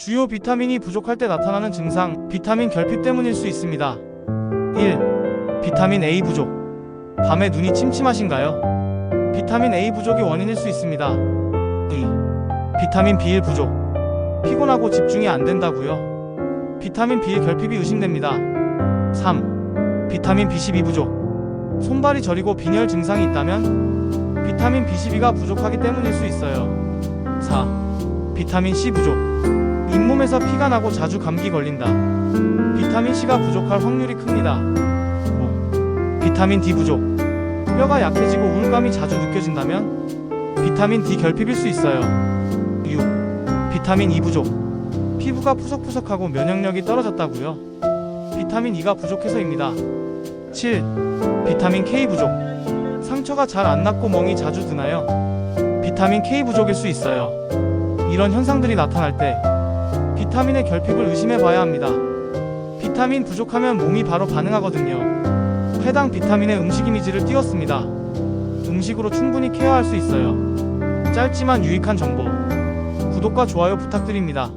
주요 비타민이 부족할 때 나타나는 증상, 비타민 결핍 때문일 수 있습니다. 1. 비타민 A 부족. 밤에 눈이 침침하신가요? 비타민 A 부족이 원인일 수 있습니다. 2. 비타민 B1 부족. 피곤하고 집중이 안 된다고요? 비타민 B1 결핍이 의심됩니다. 3. 비타민 B12 부족. 손발이 저리고 빈혈 증상이 있다면 비타민 B12가 부족하기 때문일 수 있어요. 4. 비타민 C 부족. 잇몸에서 피가 나고 자주 감기 걸린다. 비타민 C가 부족할 확률이 큽니다. 5. 비타민 D 부족. 뼈가 약해지고 우울감이 자주 느껴진다면 비타민 D 결핍일 수 있어요. 6. 비타민 E 부족. 피부가 푸석푸석하고 면역력이 떨어졌다고요. 비타민 E가 부족해서입니다. 7. 비타민 K 부족. 상처가 잘 안 낫고 멍이 자주 드나요? 비타민 K 부족일 수 있어요. 이런 현상들이 나타날 때 비타민의 결핍을 의심해 봐야 합니다. 비타민 부족하면 몸이 바로 반응하거든요. 해당 비타민의 음식 이미지를 띄웠습니다. 음식으로 충분히 케어할 수 있어요. 짧지만 유익한 정보. 구독과 좋아요 부탁드립니다.